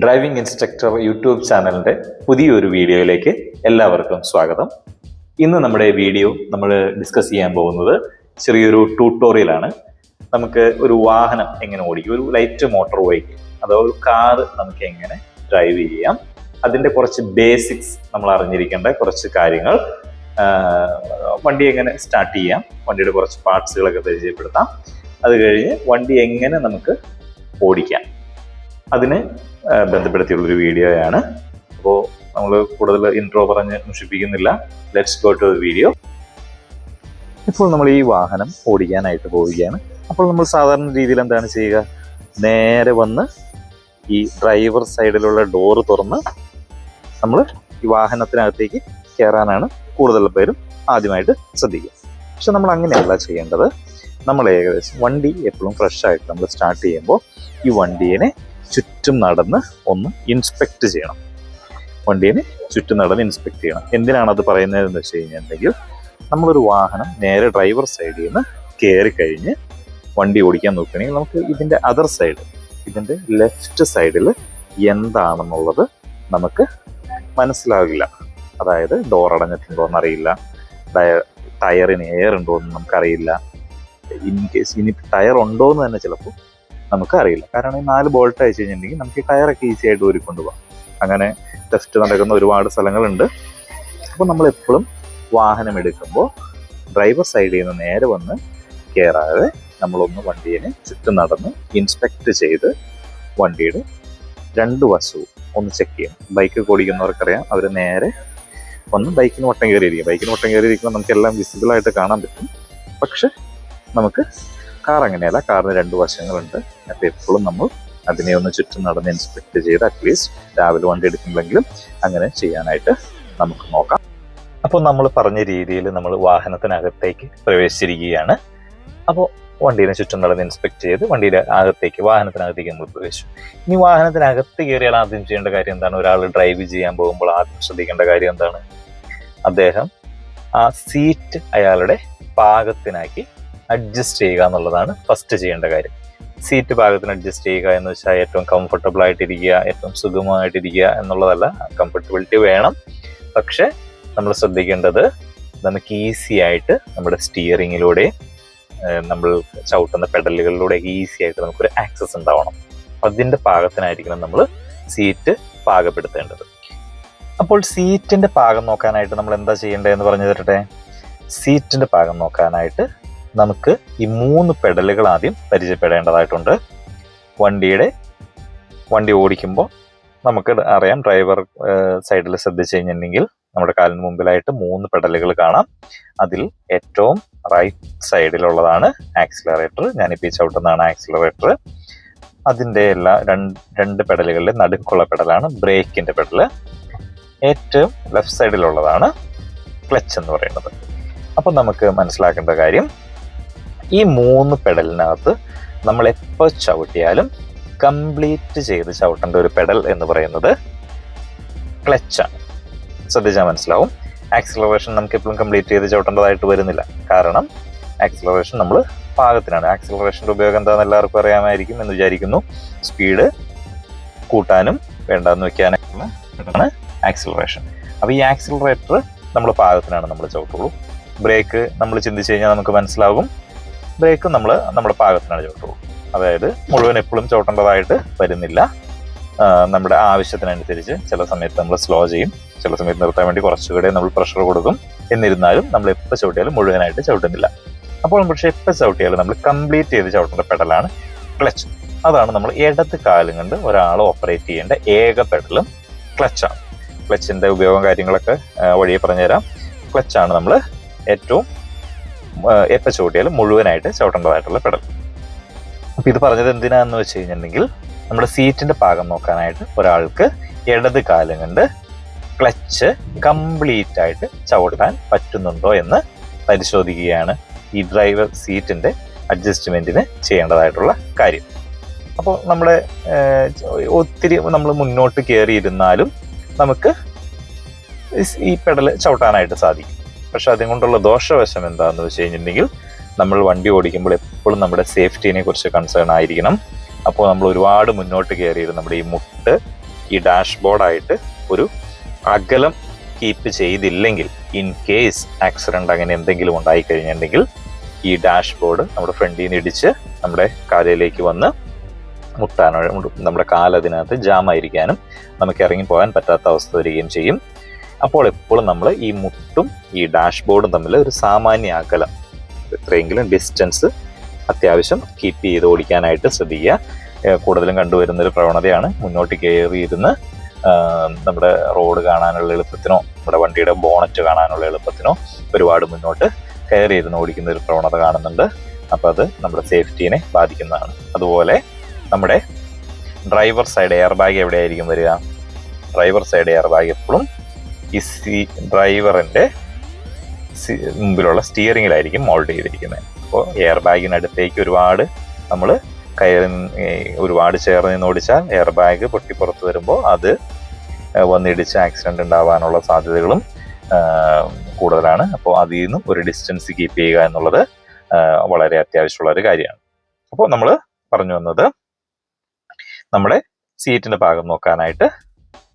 Driving instructor YouTube ചാനലിന്റെ പുതിയൊരു വീഡിയോയിലേക്ക് എല്ലാവർക്കും സ്വാഗതം. ഇന്ന് നമ്മുടെ വീഡിയോ നമ്മൾ ഡിസ്കസ് ചെയ്യാൻ പോകുന്നത് ചെറിയൊരു ട്യൂട്ടോറിയലാണ് നമുക്ക് ഒരു വാഹനം എങ്ങനെ ഓടിക്കും ഒരു ലൈറ്റ് മോട്ടോർ ബൈക്ക് അതോ ഒരു കാറ് നമുക്ക് എങ്ങനെ ഡ്രൈവ് ചെയ്യാം അതിന്റെ കുറച്ച് ബേസിക്സ് നമ്മൾ അറിഞ്ഞിരിക്കേണ്ട കുറച്ച് കാര്യങ്ങൾ വണ്ടി എങ്ങനെ സ്റ്റാർട്ട് ചെയ്യാം വണ്ടിയുടെ കുറച്ച് പാർട്സുകളൊക്കെ പരിചയപ്പെടുത്താം. അത് കഴിഞ്ഞ് വണ്ടി എങ്ങനെ നമുക്ക് ഓടിക്കാം. അതിന് ബന്ധപ്പെടുത്തിയുള്ളൊരു വീഡിയോയാണ്. അപ്പോൾ നമ്മൾ കൂടുതൽ ഇൻട്രോ പറഞ്ഞ് മുഷിപ്പിക്കുന്നില്ല. ലെറ്റ്സ് ഗോ ടു വീഡിയോ ഇപ്പോൾ നമ്മൾ ഈ വാഹനം ഓടിക്കാനായിട്ട് പോവുകയാണ്. അപ്പോൾ നമ്മൾ സാധാരണ രീതിയിൽ എന്താണ് ചെയ്യുക? നേരെ വന്ന് ഈ ഡ്രൈവർ സൈഡിലുള്ള ഡോറ് തുറന്ന് നമ്മൾ ഈ വാഹനത്തിനകത്തേക്ക് കയറാനാണ് കൂടുതൽ പേരും ആദ്യമായിട്ട് ശ്രദ്ധിക്കുക. പക്ഷെ നമ്മൾ അങ്ങനെയല്ല ചെയ്യേണ്ടത്. നമ്മൾ ഏകദേശം വണ്ടി എപ്പോഴും ഫ്രഷ് ആയിട്ട് നമ്മൾ സ്റ്റാർട്ട് ചെയ്യുമ്പോൾ ഈ വണ്ടീനെ ചുറ്റും നടന്ന് ഒന്ന് ഇൻസ്പെക്ട് ചെയ്യണം. വണ്ടീനെ ചുറ്റും നടന്ന് ഇൻസ്പെക്ട് ചെയ്യണം. എന്തിനാണ് അത് പറയുന്നത് എന്ന് വെച്ച് കഴിഞ്ഞിട്ടുണ്ടെങ്കിൽ നമ്മളൊരു വാഹനം നേരെ ഡ്രൈവർ സൈഡിൽ നിന്ന് കയറി കഴിഞ്ഞ് വണ്ടി ഓടിക്കാൻ നോക്കുകയാണെങ്കിൽ നമുക്ക് ഇതിന്റെ അതർ സൈഡ് ഇതിന്റെ ലെഫ്റ്റ് സൈഡിൽ എന്താണെന്നുള്ളത് നമുക്ക് മനസ്സിലാവില്ല അതായത് ഡോർ അടഞ്ഞിട്ടുണ്ടോ എന്നറിയില്ല. ടയർ ടയറിന് എയർ ഉണ്ടോ എന്ന് നമുക്കറിയില്ല. ഇൻ കേസ് ഇനി ടയർ ഉണ്ടോ എന്ന് തന്നെ ചിലപ്പോൾ നമുക്ക് അറിയില്ല കാരണം ഈ നാല് ബോൾട്ട് അയച്ചു കഴിഞ്ഞിട്ടുണ്ടെങ്കിൽ നമുക്ക് ഈ ടയറൊക്കെ ഈസി ആയിട്ട് ഊരിക്കൊണ്ട് പോകാം അങ്ങനെ ടെസ്റ്റ് നടക്കുന്ന ഒരുപാട് സ്ഥലങ്ങളുണ്ട്. അപ്പോൾ നമ്മൾ എപ്പോഴും വാഹനം എടുക്കുമ്പോൾ ഡ്രൈവർ സൈഡിൽ നിന്ന് നേരെ വന്ന് കയറാതെ നമ്മളൊന്ന് വണ്ടിയെ ചുറ്റും നടന്ന് ഇൻസ്പെക്ട് ചെയ്ത് വണ്ടിയുടെ രണ്ട് വശവും ഒന്ന് ചെക്ക് ചെയ്യണം. ബൈക്ക് ഓടിക്കുന്നവർക്കറിയാം. അവർ നേരെ ഒന്ന് ബൈക്കിന് വട്ടം കയറിയിരിക്കും. ബൈക്കിന് വട്ടം കയറിയിരിക്കുമ്പോൾ നമുക്കെല്ലാം വിസിബിൾ ആയിട്ട് കാണാൻ പറ്റും. പക്ഷെ നമുക്ക് കാർ അങ്ങനെയല്ല. കാറിന് രണ്ട് വശങ്ങളുണ്ട്. അപ്പോൾ എപ്പോഴും നമ്മൾ അതിനെ ഒന്ന് ചുറ്റും നടന്ന് ഇൻസ്പെക്ട് ചെയ്ത് അറ്റ്ലീസ്റ്റ് രാവിലെ വണ്ടി എടുക്കുമ്പോഴെങ്കിലും അങ്ങനെ ചെയ്യാനായിട്ട് നമുക്ക് നോക്കാം. അപ്പോൾ നമ്മൾ പറഞ്ഞ രീതിയിൽ നമ്മൾ വാഹനത്തിനകത്തേക്ക് പ്രവേശിച്ചിരിക്കുകയാണ്. അപ്പോൾ വണ്ടീനെ ചുറ്റും നടന്ന് ഇൻസ്പെക്ട് ചെയ്ത് വണ്ടിയുടെ അകത്തേക്ക് വാഹനത്തിനകത്തേക്ക് നമ്മൾ പ്രവേശിച്ചു. ഇനി വാഹനത്തിനകത്ത് കയറിയാൽ ആദ്യം ചെയ്യേണ്ട കാര്യം എന്താണ്? ഒരാൾ ഡ്രൈവ് ചെയ്യാൻ പോകുമ്പോൾ ആദ്യം ശ്രദ്ധിക്കേണ്ട കാര്യം എന്താണ്? അദ്ദേഹം ആ സീറ്റ് അയാളുടെ പാകത്തിനാക്കി അഡ്ജസ്റ്റ് ചെയ്യുക എന്നുള്ളതാണ് ഫസ്റ്റ് ചെയ്യേണ്ട കാര്യം. സീറ്റ് ഭാഗത്തിന് അഡ്ജസ്റ്റ് ചെയ്യുക എന്ന് വെച്ചാൽ ഏറ്റവും കംഫർട്ടബിൾ ആയിട്ടിരിക്കുക ഏറ്റവും സുഗമമായിട്ടിരിക്കുക എന്നുള്ളതല്ല. കംഫർട്ടബിലിറ്റി വേണം. പക്ഷെ നമ്മൾ ശ്രദ്ധിക്കേണ്ടത് നമുക്ക് ഈസി ആയിട്ട് നമ്മുടെ സ്റ്റിയറിങ്ങിലൂടെ നമ്മൾ ചവിട്ടുന്ന പെഡലുകളിലൂടെ ഈസി ആയിട്ട് നമുക്കൊരു ആക്സസ് ഉണ്ടാവണം. അതിന്റെ പാകത്തിനായിരിക്കണം നമ്മൾ സീറ്റ് പാകപ്പെടുത്തേണ്ടത്. അപ്പോൾ സീറ്റിന്റെ പാകം നോക്കാനായിട്ട് നമ്മൾ എന്താ ചെയ്യേണ്ടതെന്ന് പറഞ്ഞു തരട്ടെ സീറ്റിന്റെ പാകം നോക്കാനായിട്ട് നമുക്ക് ഈ മൂന്ന് പെഡലുകൾ ആദ്യം പരിചയപ്പെടേണ്ടതായിട്ടുണ്ട്. വണ്ടിയുടെ വണ്ടി ഓടിക്കുമ്പോൾ നമുക്ക് അറിയാം ഡ്രൈവർ സൈഡിൽ ശ്രദ്ധിച്ചു കഴിഞ്ഞിട്ടുണ്ടെങ്കിൽ നമ്മുടെ കാലിന് മുമ്പിലായിട്ട് മൂന്ന് പെഡലുകൾ കാണാം. അതിൽ ഏറ്റവും റൈറ്റ് സൈഡിലുള്ളതാണ് ആക്സിലറേറ്റർ ഞാനിപ്പോൾ ഈ ചവിട്ടുന്നതാണ് ആക്സിലറേറ്റർ അതിന്റെ എല്ലാ രണ്ട് രണ്ട് പെഡലുകളിലെ നടുക്കുള്ള പെഡലാണ് ബ്രേക്കിന്റെ പെഡൽ ഏറ്റവും ലെഫ്റ്റ് സൈഡിലുള്ളതാണ് ക്ലച്ച് എന്ന് പറയുന്നത്. അപ്പം നമുക്ക് മനസ്സിലാക്കേണ്ട കാര്യം ഈ മൂന്ന് പെഡലിനകത്ത് നമ്മൾ എപ്പോൾ ചവിട്ടിയാലും കംപ്ലീറ്റ് ചെയ്ത് ചവിട്ടേണ്ട ഒരു പെഡൽ എന്ന് പറയുന്നത് ക്ലച്ചാണ്. ശ്രദ്ധിച്ചാൽ മനസ്സിലാവും. ആക്സിലറേഷൻ നമുക്ക് എപ്പോഴും കംപ്ലീറ്റ് ചെയ്ത് ചവിട്ടേണ്ടതായിട്ട് വരുന്നില്ല. കാരണം ആക്സിലറേഷൻ നമ്മൾ പാകത്തിനാണ്. ആക്സിലറേഷന്റെ ഉപയോഗം എന്താണെന്ന് എല്ലാവർക്കും അറിയാമായിരിക്കും എന്ന് വിചാരിക്കുന്നു. സ്പീഡ് കൂട്ടാനും വേണ്ടാന്ന് വെക്കാനായിട്ടുള്ള ആണ് ആക്സിലറേഷൻ അപ്പോൾ ഈ ആക്സിലറേറ്റർ നമ്മൾ പാകത്തിനാണ് നമ്മൾ ചവിട്ടുള്ളൂ. ബ്രേക്ക് നമ്മൾ ചിന്തിച്ച് കഴിഞ്ഞാൽ നമുക്ക് മനസ്സിലാകും. ബ്രേക്ക് നമ്മൾ നമ്മുടെ പാകത്തിനാണ് ചവിട്ടുള്ളൂ അതായത് മുഴുവൻ എപ്പോഴും ചവിട്ടേണ്ടതായിട്ട് വരുന്നില്ല. നമ്മുടെ ആവശ്യത്തിനനുസരിച്ച് ചില സമയത്ത് നമ്മൾ സ്ലോ ചെയ്യും. ചില സമയത്ത് നിർത്താൻ വേണ്ടി കുറച്ചുകൂടെ നമ്മൾ പ്രഷർ കൊടുക്കും. എന്നിരുന്നാലും നമ്മൾ എപ്പോൾ ചവിട്ടിയാലും മുഴുവനായിട്ട് ചവിട്ടുന്നില്ല. അപ്പോൾ പക്ഷേ എപ്പോൾ ചവിട്ടിയാലും നമ്മൾ കംപ്ലീറ്റ് ചെയ്ത് ചവിട്ടേണ്ട പെഡലാണ് ക്ലച്ച്. അതാണ് നമ്മൾ ഇടത് കാലും കൊണ്ട് ഒരാൾ ഓപ്പറേറ്റ് ചെയ്യേണ്ട ഏക പെഡലും ക്ലച്ചാണ്. ക്ലച്ചിന്റെ ഉപയോഗം കാര്യങ്ങളൊക്കെ വഴിയെ പറഞ്ഞുതരാം. ക്ലച്ചാണ് നമ്മൾ ഏറ്റവും എപ്പോൾ ചവിട്ടിയാലും മുഴുവനായിട്ട് ചവിട്ടേണ്ടതായിട്ടുള്ള പെടൽ. അപ്പോൾ ഇത് പറഞ്ഞത് എന്തിനാന്ന് വെച്ച് കഴിഞ്ഞിട്ടുണ്ടെങ്കിൽ നമ്മുടെ സീറ്റിന്റെ പാകം നോക്കാനായിട്ട് ഒരാൾക്ക് ഇടത് കാലം കൊണ്ട് ക്ലച്ച് കംപ്ലീറ്റ് ആയിട്ട് ചവിട്ടാൻ പറ്റുന്നുണ്ടോ എന്ന് പരിശോധിക്കുകയാണ് ഈ ഡ്രൈവർ സീറ്റിന്റെ അഡ്ജസ്റ്റ്മെന്റിന് ചെയ്യേണ്ടതായിട്ടുള്ള കാര്യം. അപ്പോൾ നമ്മുടെ ഒത്തിരി നമ്മൾ മുന്നോട്ട് കയറിയിരുന്നാലും നമുക്ക് ഈ പെടൽ ചവിട്ടാനായിട്ട് സാധിക്കും. പക്ഷെ അതുകൊണ്ടുള്ള ദോഷവശം എന്താണെന്ന് വെച്ച് കഴിഞ്ഞിട്ടുണ്ടെങ്കിൽ നമ്മൾ വണ്ടി ഓടിക്കുമ്പോൾ എപ്പോഴും നമ്മുടെ സേഫ്റ്റിനെ കുറിച്ച് കൺസേൺ ആയിരിക്കണം. അപ്പോൾ നമ്മൾ ഒരുപാട് മുന്നോട്ട് കയറിയിരുന്നു നമ്മുടെ ഈ മുട്ട് ഈ ഡാഷ് ബോർഡായിട്ട് ഒരു അകലം കീപ്പ് ചെയ്തില്ലെങ്കിൽ ഇൻ കേസ് ആക്സിഡന്റ് അങ്ങനെ എന്തെങ്കിലും ഉണ്ടായി കഴിഞ്ഞിട്ടുണ്ടെങ്കിൽ ഈ ഡാഷ് ബോർഡ് നമ്മുടെ ഫ്രണ്ടിൽ നിന്ന് ഇടിച്ച് നമ്മുടെ കാലയിലേക്ക് വന്ന് മുട്ടാനോ നമ്മുടെ കാലതിനകത്ത് ജാം ആയിരിക്കാനും നമുക്ക് ഇറങ്ങി പോകാൻ പറ്റാത്ത അവസ്ഥ വരികയും ചെയ്യും. അപ്പോൾ എപ്പോഴും നമ്മൾ ഈ മുട്ടും ഈ ഡാഷ്ബോർഡും തമ്മിൽ ഒരു സാമാന്യ അകലം. എത്രയെങ്കിലും ഡിസ്റ്റൻസ് അത്യാവശ്യം കീപ്പ് ചെയ്ത് ഓടിക്കാനായിട്ട് ശ്രദ്ധിക്കുക. കൂടുതലും കണ്ടുവരുന്ന ഒരു പ്രവണതയാണ് മുന്നോട്ട് കയറിയിരുന്ന് നമ്മുടെ റോഡ് കാണാനുള്ള എളുപ്പത്തിനോ നമ്മുടെ വണ്ടിയുടെ ബോണറ്റ് കാണാനുള്ള എളുപ്പത്തിനോ ഒരുപാട് മുന്നോട്ട് കയറിയിരുന്ന് ഓടിക്കുന്ന ഒരു പ്രവണത കാണുന്നുണ്ട്. അപ്പോൾ അത് നമ്മുടെ സേഫ്റ്റീനെ ബാധിക്കുന്നതാണ്. അതുപോലെ നമ്മുടെ ഡ്രൈവർ സൈഡ് എയർ ബാഗ് എവിടെയായിരിക്കും വരിക? ഡ്രൈവർ സൈഡ് എയർ ബാഗ് എപ്പോഴും ഈ ഡ്രൈവറിന്റെ മുമ്പിലുള്ള സ്റ്റിയറിംഗിലായിരിക്കും മോൾഡ് ചെയ്തിരിക്കുന്നത്. അപ്പോൾ എയർ ബാഗിനടുത്തേക്ക് ഒരുപാട് നമ്മൾ കയറി ഒരുപാട് ചേർന്ന് നിന്ന് ഓടിച്ചാൽ എയർ ബാഗ് പൊട്ടി പുറത്ത് വരുമ്പോൾ അത് വന്നിടിച്ച് ആക്സിഡന്റ് ഉണ്ടാവാനുള്ള സാധ്യതകളും കൂടുതലാണ്. അപ്പോൾ അതിൽ നിന്നും ഒരു ഡിസ്റ്റൻസ് കീപ്പ് ചെയ്യുക എന്നുള്ളത് വളരെ അത്യാവശ്യമുള്ള ഒരു കാര്യമാണ്. അപ്പോൾ നമ്മൾ പറഞ്ഞു വന്നത് നമ്മുടെ സീറ്റിന്റെ ഭാഗം നോക്കാനായിട്ട്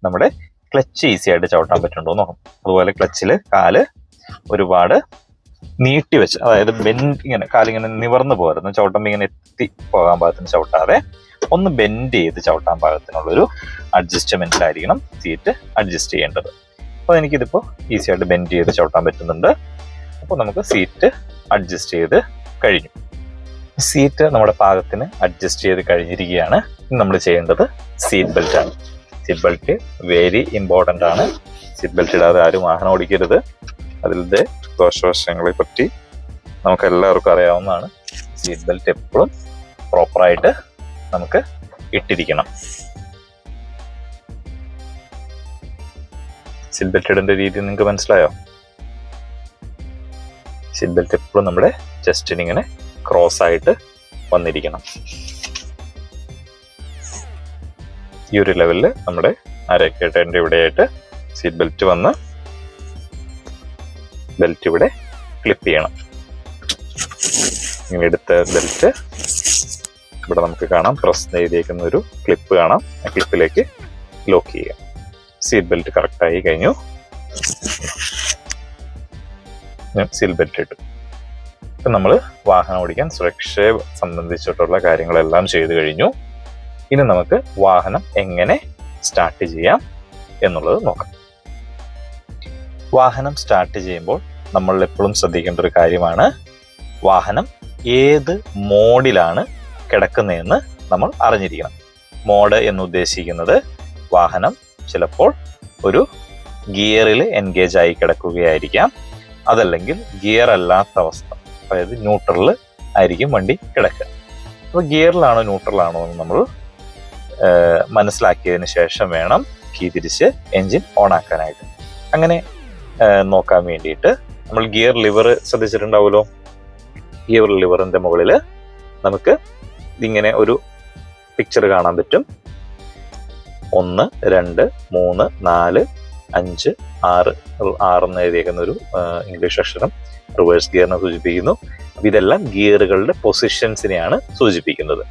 നമ്മുടെ ക്ലച്ച് ഈസി ആയിട്ട് ചവിട്ടാൻ പറ്റുന്നുണ്ടോ നോക്കാം അതുപോലെ ക്ലച്ചിൽ കാൽ ഒരുപാട് നീട്ടി വെച്ച് അതായത് ബെൻഡ് ഇങ്ങനെ കാലിങ്ങനെ നിവർന്നു പോരുന്നു. ചവിട്ടുമ്പോൾ ഇങ്ങനെ എത്തി പോകാൻ പാകത്തിന് ചവിട്ടാതെ ഒന്ന് ബെൻഡ് ചെയ്ത് ചവിട്ടാൻ പാകത്തിനുള്ളൊരു അഡ്ജസ്റ്റ്മെന്റിലായിരിക്കണം സീറ്റ് അഡ്ജസ്റ്റ് ചെയ്യേണ്ടത്. അപ്പോൾ എനിക്കിതിപ്പോൾ ഈസി ആയിട്ട് ബെൻഡ് ചെയ്ത് ചവിട്ടാൻ പറ്റുന്നുണ്ട്. അപ്പോൾ നമുക്ക് സീറ്റ് അഡ്ജസ്റ്റ് ചെയ്ത് കഴിഞ്ഞു. സീറ്റ് നമ്മുടെ പാകത്തിന് അഡ്ജസ്റ്റ് ചെയ്ത് കഴിഞ്ഞിരിക്കുകയാണ്. നമ്മൾ ചെയ്യേണ്ടത് സീറ്റ് ബെൽറ്റ് ആണ്. സീറ്റ് ബെൽറ്റ് വെരി ഇമ്പോർട്ടന്റ് ആണ്. സീറ്റ് ബെൽറ്റ് ഇടാതെ ആരും വാഹനം ഓടിക്കരുത്. അതിന്റെ ദോഷവശങ്ങളെ പറ്റി നമുക്ക് എല്ലാവർക്കും അറിയാവുന്നതാണ്. സീറ്റ് ബെൽറ്റ് എപ്പോഴും പ്രോപ്പറായിട്ട് നമുക്ക് ഇട്ടിരിക്കണം. സീറ്റ് ബെൽറ്റ് ഇടേണ്ട രീതി നിങ്ങൾക്ക് മനസ്സിലായോ? സീറ്റ് ബെൽറ്റ് എപ്പോഴും നമ്മുടെ ചെസ്റ്റിന് ഇങ്ങനെ ക്രോസ് ആയിട്ട് വന്നിരിക്കണം. ഈ ഒരു ലെവലിൽ നമ്മുടെ അരക്കേട്ടേന്റെ ഇവിടെയായിട്ട് സീറ്റ് ബെൽറ്റ് വന്ന് ബെൽറ്റ് ഇവിടെ ക്ലിപ്പ് ചെയ്യണം. ഇങ്ങനെ എടുത്ത ബെൽറ്റ് ഇവിടെ നമുക്ക് കാണാം. പ്രസ് ചെയ്തേക്കുന്ന ഒരു ക്ലിപ്പ് കാണാം. ആ ക്ലിപ്പിലേക്ക് ലോക്ക് ചെയ്യാം സീറ്റ് ബെൽറ്റ് കറക്റ്റ് ആയി കഴിഞ്ഞു. സീറ്റ് ബെൽറ്റ് ഇട്ടു. ഇപ്പം നമ്മൾ വാഹനം ഓടിക്കാൻ സുരക്ഷയെ സംബന്ധിച്ചിട്ടുള്ള കാര്യങ്ങളെല്ലാം ചെയ്തു കഴിഞ്ഞു. ഇനി നമുക്ക് വാഹനം എങ്ങനെ സ്റ്റാർട്ട് ചെയ്യാം എന്നുള്ളത് നോക്കാം. വാഹനം സ്റ്റാർട്ട് ചെയ്യുമ്പോൾ നമ്മൾ എപ്പോഴും ശ്രദ്ധിക്കേണ്ട ഒരു കാര്യമാണ് വാഹനം ഏത് മോഡിലാണ് കിടക്കുന്നതെന്ന് നമ്മൾ അറിഞ്ഞിരിക്കണം. മോഡ് എന്ന് ഉദ്ദേശിക്കുന്നത് വാഹനം ചിലപ്പോൾ ഒരു ഗിയറിൽ എൻഗേജ് ആയി കിടക്കുകയായിരിക്കാം. അതല്ലെങ്കിൽ ഗിയർ അല്ലാത്ത അവസ്ഥ അതായത് ന്യൂട്രലിൽ ആയിരിക്കും വണ്ടി കിടക്കുക. അപ്പോൾ ഗിയറിലാണോ ന്യൂട്രലാണോ എന്ന് നമ്മൾ മനസ്സിലാക്കിയതിന് ശേഷം വേണം കീ തിരിച്ച് എൻജിൻ ഓൺ ആക്കാനായിട്ട് അങ്ങനെ നോക്കാൻ വേണ്ടിയിട്ട് നമ്മൾ ഗിയർ ലിവർ ശ്രദ്ധിച്ചിട്ടുണ്ടാവുമല്ലോ? ഗിയർ ലിവറിന്റെ മുകളിൽ നമുക്ക് ഇങ്ങനെ ഒരു പിക്ചർ കാണാൻ പറ്റും. ഒന്ന് രണ്ട് മൂന്ന് നാല് അഞ്ച് ആറ് എന്ന് എഴുതിയേക്കുന്ന ഒരു ഇംഗ്ലീഷ് അക്ഷരം റിവേഴ്സ് ഗിയറിനെ സൂചിപ്പിക്കുന്നു. ഇതെല്ലാം ഗിയറുകളുടെ പൊസിഷൻസിനെയാണ് സൂചിപ്പിക്കുന്നത്.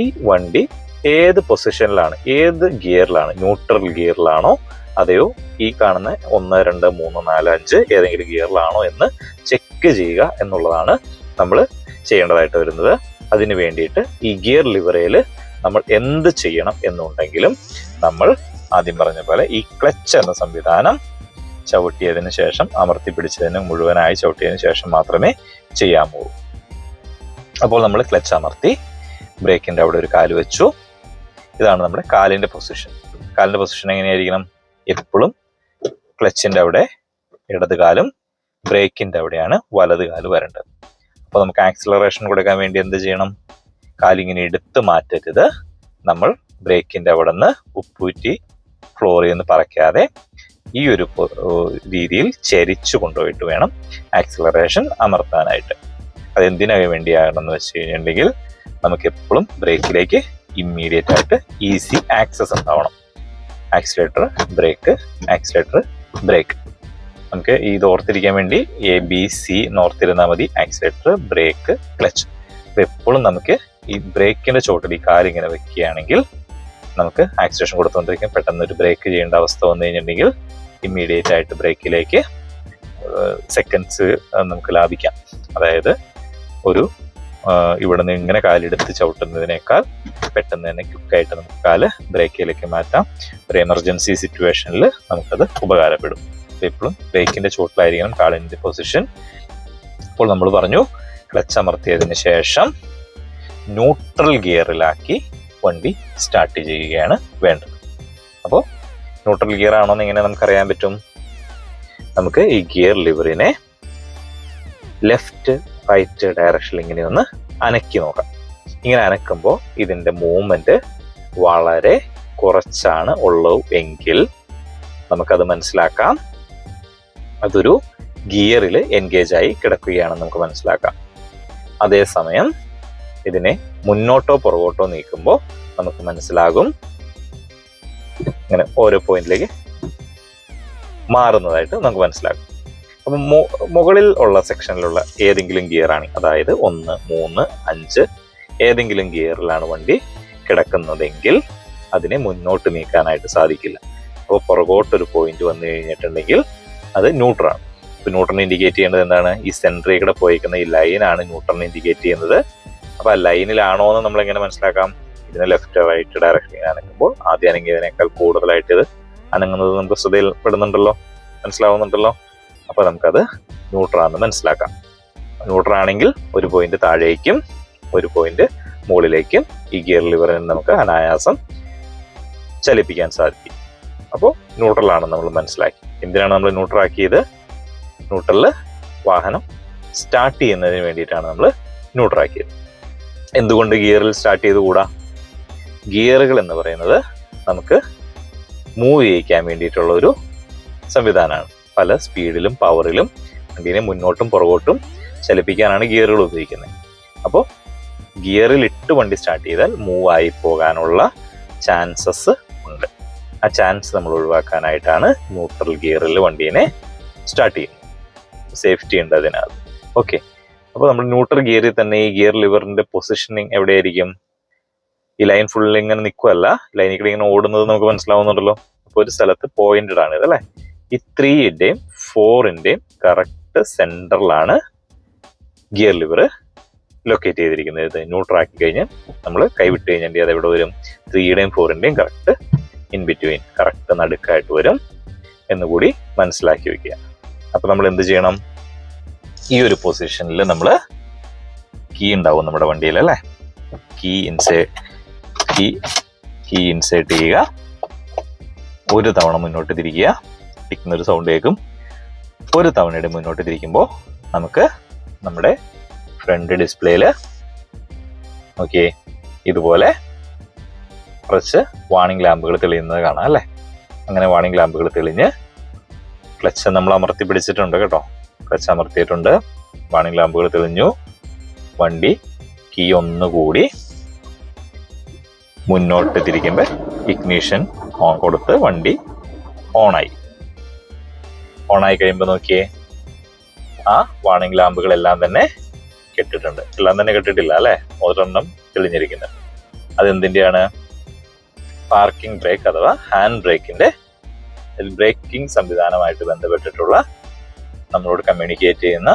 ഈ വണ്ടി ഏത് പൊസിഷനിലാണ് ഏത് ഗിയറിലാണ് ന്യൂട്രൽ ഗിയറിലാണോ അതെയോ ഈ കാണുന്ന ഒന്ന് രണ്ട് മൂന്ന് നാല് അഞ്ച് ഏതെങ്കിലും ഗിയറിലാണോ എന്ന് ചെക്ക് ചെയ്യുക എന്നുള്ളതാണ് നമ്മൾ ചെയ്യേണ്ടതായിട്ട് വരുന്നത്. അതിന് വേണ്ടിയിട്ട് ഈ ഗിയർ ലിവറയിൽ നമ്മൾ എന്ത് ചെയ്യണം എന്നുണ്ടെങ്കിലും നമ്മൾ ആദ്യം പറഞ്ഞ പോലെ ഈ ക്ലച്ച് എന്ന സംവിധാനം ചവിട്ടിയതിന് ശേഷം അമർത്തി പിടിച്ചതിന് മുഴുവനായി ചവിട്ടിയതിന് ശേഷം മാത്രമേ ചെയ്യാൻ പോകൂ. അപ്പോൾ നമ്മൾ ക്ലച്ച് അമർത്തി ബ്രേക്കിന്റെ അവിടെ ഒരു കാൽ വെച്ചു. ഇതാണ് നമ്മുടെ കാലിന്റെ പൊസിഷൻ കാലിന്റെ പൊസിഷൻ എങ്ങനെയായിരിക്കണം? എപ്പോഴും ക്ലച്ചിന്റെ അവിടെ ഇടത് കാലും ബ്രേക്കിന്റെ അവിടെയാണ് വലത് കാൽ വരേണ്ടത്. അപ്പോൾ നമുക്ക് ആക്സിലറേഷൻ കൊടുക്കാൻ വേണ്ടി എന്ത് ചെയ്യണം? കാലിങ്ങനെ എടുത്ത് മാറ്റരുത്. നമ്മൾ ബ്രേക്കിന്റെ അവിടെ നിന്ന് ഉപ്പൂറ്റി ഫ്ലോറിൽ നിന്ന് പറക്കാതെ ഈ ഒരു രീതിയിൽ ചരിച്ചു കൊണ്ടുപോയിട്ട് വേണം ആക്സിലറേഷൻ അമർത്താനായിട്ട്. അത് എന്തിനാ വേണ്ടിയാണെന്ന് വെച്ച് കഴിഞ്ഞിട്ടുണ്ടെങ്കിൽ നമുക്ക് എപ്പോഴും ബ്രേക്കിലേക്ക് ഇമ്മീഡിയറ്റ് ആയിട്ട് ഈസി ആക്സസ് ഉണ്ടാവണം. ആക്സിലേറ്റർ ബ്രേക്ക് ആക്സിലേറ്റർ ബ്രേക്ക് നമുക്ക് ഇത് ഓർത്തിരിക്കാൻ വേണ്ടി എ ബി സി ഓർത്തിരുന്നാൽ മതി. ആക്സിലേറ്റർ ബ്രേക്ക് ക്ലച്ച് അപ്പൊ എപ്പോഴും നമുക്ക് ഈ ബ്രേക്കിന്റെ ചോട്ടിൽ ഈ കാലിങ്ങനെ വെക്കുകയാണെങ്കിൽ നമുക്ക് ആക്സിലേഷൻ കൊടുത്തുകൊണ്ടിരിക്കും. പെട്ടെന്ന് ഒരു ബ്രേക്ക് ചെയ്യേണ്ട അവസ്ഥ വന്നു കഴിഞ്ഞിട്ടുണ്ടെങ്കിൽ ഇമ്മീഡിയറ്റ് ആയിട്ട് ബ്രേക്കിലേക്ക് സെക്കൻഡ്സ് നമുക്ക് ലാഭിക്കാം. അതായത് ഒരു ഇവിടെ നിന്ന് ഇങ്ങനെ കാലെടുത്ത് ചവിട്ടുന്നതിനേക്കാൾ പെട്ടെന്ന് തന്നെ ക്വിക്കായിട്ട് നമുക്ക് കാൽ ബ്രേക്കിലേക്ക് മാറ്റാം. ഒരു എമർജൻസി സിറ്റുവേഷനിൽ നമുക്കത് ഉപകാരപ്പെടും. അപ്പോൾ എപ്പോഴും ബ്രേക്കിന്റെ ചുവട്ടിലായിരിക്കണം കാളിന്റെ പൊസിഷൻ അപ്പോൾ നമ്മൾ പറഞ്ഞു ക്ലച്ച് അമർത്തിയതിന് ശേഷം ന്യൂട്രൽ ഗിയറിലാക്കി വണ്ടി സ്റ്റാർട്ട് ചെയ്യുകയാണ് വേണ്ടത്. അപ്പോൾ ന്യൂട്രൽ ഗിയർ ആണോ എന്ന് എങ്ങനെ നമുക്കറിയാൻ പറ്റും? നമുക്ക് ഈ ഗിയർ ലിവറിനെ ലെഫ്റ്റ് റൈറ്റ് ഡയറക്ഷനിൽ ഇങ്ങനെ ഒന്ന് അനക്കി നോക്കാം. ഇങ്ങനെ അനക്കുമ്പോൾ ഇതിന്റെ മൂവ്മെന്റ് വളരെ കുറച്ചാണ് ഉള്ളൂ എങ്കിൽ നമുക്കത് മനസ്സിലാക്കാം. അതൊരു ഗിയറിൽ എൻഗേജ് ആയി കിടക്കുകയാണെന്ന് നമുക്ക് മനസ്സിലാക്കാം. അതേസമയം ഇതിനെ മുന്നോട്ടോ പുറകോട്ടോ നീക്കുമ്പോൾ നമുക്ക് മനസ്സിലാകും. ഇങ്ങനെ ഓരോ പോയിന്റിലേക്ക് മാറുന്നതായിട്ട് നമുക്ക് മനസ്സിലാകും. അപ്പം മുകളിൽ ഉള്ള സെക്ഷനിലുള്ള ഏതെങ്കിലും ഗിയർ ആണ് അതായത് ഒന്ന് മൂന്ന് അഞ്ച് ഏതെങ്കിലും ഗിയറിലാണ് വണ്ടി കിടക്കുന്നതെങ്കിൽ അതിനെ മുന്നോട്ട് നീക്കാനായിട്ട് സാധിക്കില്ല. അപ്പോൾ പുറകോട്ടൊരു പോയിന്റ് വന്നു കഴിഞ്ഞിട്ടുണ്ടെങ്കിൽ അത് ന്യൂട്രാണ് ഇപ്പൊ ന്യൂട്രൺ ഇൻഡിക്കേറ്റ് ചെയ്യേണ്ടത് എന്താണ്? ഈ സെൻട്രിൽ കൂടെ പോയിക്കുന്ന ഈ ലൈനാണ് ന്യൂട്രൺ ഇൻഡിക്കേറ്റ് ചെയ്യുന്നത്. അപ്പോൾ ആ ലൈനിലാണോ എന്ന് നമ്മൾ എങ്ങനെ മനസ്സിലാക്കാം? ഇതിന് ലെഫ്റ്റ് റൈറ്റ് ഡയറക്ഷനിൽ അനങ്ങുമ്പോൾ ആദ്യം അനങ്ങിയതിനേക്കാൾ കൂടുതലായിട്ട് ഇത് അനങ്ങുന്നത് നമുക്ക് ശ്രദ്ധയിൽപ്പെടുന്നുണ്ടല്ലോ? മനസ്സിലാവുന്നുണ്ടല്ലോ? അപ്പൊ നമുക്കത് ന്യൂട്രാന്ന് മനസ്സിലാക്കാം. ന്യൂട്രാണെങ്കിൽ ഒരു പോയിന്റ് താഴേക്കും ഒരു പോയിന്റ് മുകളിലേക്കും ഈ ഗിയർ ലിവറിന് നമുക്ക് അനായാസം ചലിപ്പിക്കാൻ സാധിക്കും. അപ്പോൾ ന്യൂട്രലാണെന്ന് നമ്മൾ മനസ്സിലാക്കി. എന്തിനാണ് നമ്മൾ ന്യൂട്രാക്കിയത് ന്യൂട്രലിൽ വാഹനം സ്റ്റാർട്ട് ചെയ്യുന്നതിന് വേണ്ടിയിട്ടാണ് നമ്മൾ ന്യൂട്രാക്കിയത് എന്തുകൊണ്ട് ഗിയറിൽ സ്റ്റാർട്ട് ചെയ്ത് കൂടാ ഗിയറുകൾ എന്ന് പറയുന്നത് നമുക്ക് മൂവ് ചെയ്യിക്കാൻ വേണ്ടിയിട്ടുള്ള ഒരു സംവിധാനമാണ്. പല സ്പീഡിലും പവറിലും വണ്ടീനെ മുന്നോട്ടും പുറകോട്ടും ചലിപ്പിക്കാനാണ് ഗിയറുകൾ ഉപയോഗിക്കുന്നത്. അപ്പോൾ ഗിയറിൽ ഇട്ട് വണ്ടി സ്റ്റാർട്ട് ചെയ്താൽ മൂവ് ആയി പോകാനുള്ള ചാൻസസ് ഉണ്ട്. ആ ചാൻസ് നമ്മൾ ഒഴിവാക്കാനായിട്ടാണ് ന്യൂട്രൽ ഗിയറിൽ വണ്ടീനെ സ്റ്റാർട്ട് ചെയ്യുന്നത്. സേഫ്റ്റി ഉണ്ട് അതിനകത്ത്. ഓക്കെ അപ്പോൾ നമ്മൾ ന്യൂട്രൽ ഗിയറിൽ തന്നെ ഈ ഗിയർ ലിവറിന്റെ പൊസിഷനിങ് എവിടെയായിരിക്കും? ഈ ലൈൻ ഫുള്ളിൽ ഇങ്ങനെ നിൽക്കുമല്ല ലൈനിൽ ഇങ്ങനെ ഓടുന്നത് നമുക്ക് മനസ്സിലാവുന്നുണ്ടല്ലോ. അപ്പോൾ ഒരു സ്ഥലത്ത് പോയിന്റഡ് ആണ് ഇത് അല്ലേ? ഈ ത്രീയുടെയും ഫോറിന്റെയും കറക്റ്റ് സെന്ററിലാണ് ഗിയർ ലിവർ ലൊക്കേറ്റ് ചെയ്തിരിക്കുന്നത്. ഇത് ന്യൂട്രൽ ആക്കി കഴിഞ്ഞ് നമ്മൾ കൈവിട്ട് കഴിഞ്ഞാൽ അത് എവിടെ വരും. ത്രീയുടെയും ഫോറിന്റെയും കറക്റ്റ് ഇൻ ബിറ്റ്വീൻ കറക്റ്റ് നടുക്കായിട്ട് വരും എന്നുകൂടി മനസ്സിലാക്കി വെക്കുക. അപ്പൊ നമ്മൾ എന്ത് ചെയ്യണം? ഈ ഒരു പൊസിഷനിൽ നമ്മൾ കീ ഉണ്ടാവും നമ്മുടെ വണ്ടിയിൽ അല്ലേ? Key insert key key insert ചെയ്യുക. ഒരു തവണ മുന്നോട്ട് തിരിക്കുക. ടിക്കുന്ന ഒരു സൗണ്ട് കേൾക്കും ഒരു തവണയുടെ മുന്നോട്ട് തിരിക്കുമ്പോൾ നമുക്ക് നമ്മുടെ ഫ്രണ്ട് ഡിസ്പ്ലേയിൽ ഓക്കെ ഇതുപോലെ കുറച്ച് വാണിംഗ് ലാമ്പുകൾ തെളിയുന്നത് കാണാം അല്ലേ? അങ്ങനെ വാണിംഗ് ലാമ്പുകൾ തെളിഞ്ഞ് ക്ലച്ച് നമ്മൾ അമർത്തി പിടിച്ചിട്ടുണ്ട് കേട്ടോ. ക്ലച്ച് അമർത്തിയിട്ടുണ്ട്. വാണിംഗ് ലാമ്പുകൾ തെളിഞ്ഞു. വണ്ടി കീ ഒന്നുകൂടി മുന്നോട്ട് തിരിക്കുമ്പോൾ ഇഗ്നീഷൻ ഓൺ കൊടുത്ത് വണ്ടി ഓണായി ഓണായി കഴിയുമ്പോൾ നോക്കിയേ. ആ വാണിംഗ് ലാമ്പുകളെല്ലാം തന്നെ കെട്ടിട്ടുണ്ട്. എല്ലാം തന്നെ കെട്ടിട്ടില്ല അല്ലെ? ഒരെണ്ണം തെളിഞ്ഞിരിക്കുന്നത് അതെന്തിന്റെയാണ്? പാർക്കിംഗ് ബ്രേക്ക് അഥവാ ഹാൻഡ് ബ്രേക്കിന്റെ ബ്രേക്കിംഗ് സംവിധാനമായിട്ട് ബന്ധപ്പെട്ടിട്ടുള്ള നമ്മളോട് കമ്മ്യൂണിക്കേറ്റ് ചെയ്യുന്ന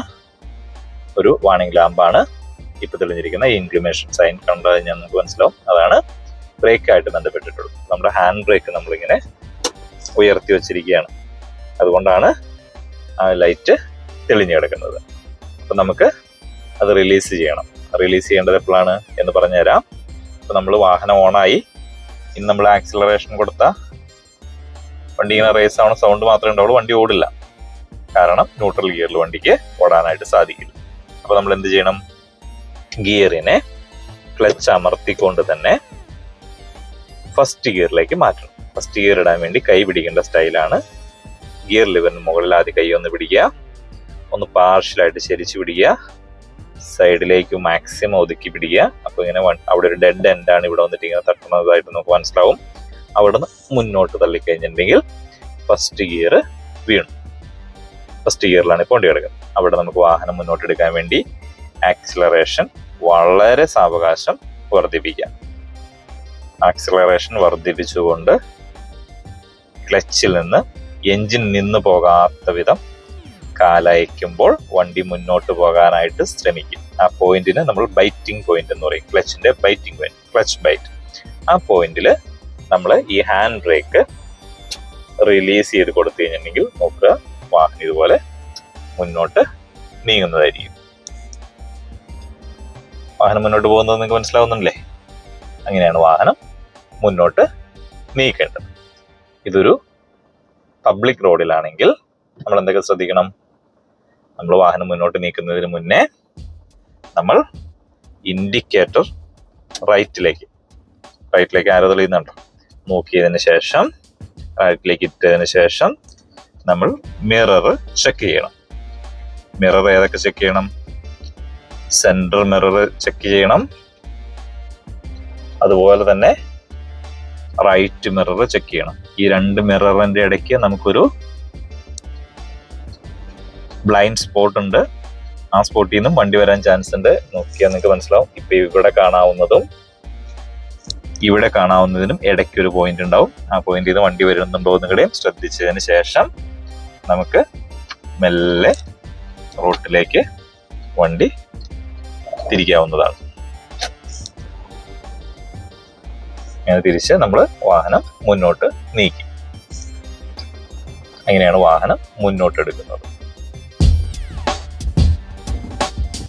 ഒരു വാണിംഗ് ലാമ്പാണ് ഇപ്പൊ തെളിഞ്ഞിരിക്കുന്ന. ഇൻക്ലിമേഷൻ സൈൻ കണ്ടു കഴിഞ്ഞാൽ നമുക്ക് മനസ്സിലാവും. അതാണ് ബ്രേക്കായിട്ട് ബന്ധപ്പെട്ടിട്ടുള്ളത്. നമ്മുടെ ഹാൻഡ് ബ്രേക്ക് നമ്മളിങ്ങനെ ഉയർത്തി വെച്ചിരിക്കുകയാണ്. അതുകൊണ്ടാണ് ആ ലൈറ്റ് തെളിഞ്ഞു കിടക്കുന്നത്. അപ്പം നമുക്ക് അത് റിലീസ് ചെയ്യണം. റിലീസ് ചെയ്യേണ്ടത് എപ്പോഴാണ് എന്ന് പറഞ്ഞുതരാം. അപ്പം നമ്മൾ വാഹനം ഓണായി. ഇനി നമ്മൾ ആക്സിലറേഷൻ കൊടുത്ത വണ്ടി ഇങ്ങനെ റേസ് ആവണ സൗണ്ട് മാത്രമേ ഉണ്ടാവുള്ളൂ. വണ്ടി ഓടില്ല. കാരണം ന്യൂട്രൽ ഗിയറിൽ വണ്ടിക്ക് ഓടാനായിട്ട് സാധിക്കില്ല. അപ്പോൾ നമ്മൾ എന്ത് ചെയ്യണം? ഗിയറിനെ ക്ലച്ച് അമർത്തിക്കൊണ്ട് തന്നെ ഫസ്റ്റ് ഗിയറിലേക്ക് മാറ്റണം. ഫസ്റ്റ് ഗിയർ ഇടാൻ വേണ്ടി കൈ പിടിക്കേണ്ട സ്റ്റൈലാണ് ഗിയർ ലിവറിന് മുകളിൽ ആദ്യം കൈ ഒന്ന് പിടിക്കുക. ഒന്ന് പാർഷ്യലായിട്ട് ശരിച്ചു പിടിക്കുക. സൈഡിലേക്ക് മാക്സിമം ഒതുക്കി പിടിക്കുക. അപ്പൊ ഇങ്ങനെ അവിടെ ഒരു ഡെഡ് എൻഡ് ആണ് ഇവിടെ വന്നിട്ട് ഇങ്ങനെ തട്ടുന്നതായിട്ട് നമുക്ക് മനസ്സിലാവും. അവിടെ നിന്ന് മുന്നോട്ട് തള്ളിക്കഴിഞ്ഞിട്ടുണ്ടെങ്കിൽ ഫസ്റ്റ് ഗിയർ വീണു. ഫസ്റ്റ് ഗിയറിലാണ് ഇപ്പോൾ വണ്ടി കിടക്കുന്നത്. അവിടെ നമുക്ക് വാഹനം മുന്നോട്ട് എടുക്കാൻ വേണ്ടി ആക്സിലറേഷൻ വളരെ സാവകാശം വർദ്ധിപ്പിക്കാം. ആക്സിലറേഷൻ വർദ്ധിപ്പിച്ചുകൊണ്ട് ക്ലച്ചിൽ നിന്ന് എഞ്ചിൻ നിന്ന് പോകാത്ത വിധം കാലയക്കുമ്പോൾ വണ്ടി മുന്നോട്ട് പോകാനായിട്ട് ശ്രമിക്കും. ആ പോയിന്റിന് നമ്മൾ ബൈറ്റിംഗ് പോയിന്റ് എന്ന് പറയും. ക്ലച്ചിന്റെ ബൈറ്റിംഗ് പോയിന്റ് ക്ലച്ച് ബൈറ്റ്. ആ പോയിന്റിൽ നമ്മൾ ഈ ഹാൻഡ് ബ്രേക്ക് റിലീസ് ചെയ്ത് കൊടുത്തു കഴിഞ്ഞിട്ടുണ്ടെങ്കിൽ നോക്കുക വാഹനം ഇതുപോലെ മുന്നോട്ട് നീങ്ങുന്നതായിരിക്കും. വാഹനം മുന്നോട്ട് പോകുന്നത് നിങ്ങൾക്ക് മനസ്സിലാവുന്നുണ്ടല്ലേ? അങ്ങനെയാണ് വാഹനം മുന്നോട്ട് നീക്കേണ്ടത്. ഇതൊരു പബ്ലിക് റോഡിലാണെങ്കിൽ നമ്മൾ എന്തൊക്കെ ശ്രദ്ധിക്കണം? നമ്മൾ വാഹനം മുന്നോട്ട് നീക്കുന്നതിന് മുന്നേ നമ്മൾ ഇൻഡിക്കേറ്റർ റൈറ്റിലേക്ക് റൈറ്റിലേക്ക് ആരോ തെളിയുന്നുണ്ടോ? നോക്കിയതിന് ശേഷം റൈറ്റിലേക്ക് ഇട്ടതിന് ശേഷം നമ്മൾ മിറർ ചെക്ക് ചെയ്യണം. മിറർ ഏതൊക്കെ ചെക്ക് ചെയ്യണം? സെൻട്രൽ മിറർ ചെക്ക് ചെയ്യണം. അതുപോലെ തന്നെ റൈറ്റ് മിറർ ചെക്ക് ചെയ്യണം. ഈ രണ്ട് മിററിന്റെ ഇടയ്ക്ക് നമുക്കൊരു ബ്ലൈൻഡ് സ്പോട്ട് ഉണ്ട്. ആ സ്പോട്ടിൽ നിന്നും വണ്ടി വരാൻ ചാൻസ് ഉണ്ട്. നോക്കിയാൽ നിങ്ങൾക്ക് മനസ്സിലാവും. ഇപ്പൊ ഇവിടെ കാണാവുന്നതും ഇവിടെ കാണാവുന്നതിനും ഇടയ്ക്ക് ഒരു പോയിന്റ് ഉണ്ടാവും. ആ പോയിന്റിൽ നിന്ന് വണ്ടി വരുന്നുണ്ടോ എന്ന് കൂടെയും ശ്രദ്ധിച്ചതിന് ശേഷം നമുക്ക് മെല്ലെ റോട്ടിലേക്ക് വണ്ടി തിരിക്കാവുന്നതാണ്. അങ്ങനെ തിരിച്ച് നമ്മൾ വാഹനം മുന്നോട്ട് നീക്കി. അങ്ങനെയാണ് വാഹനം മുന്നോട്ട് എടുക്കുന്നത്.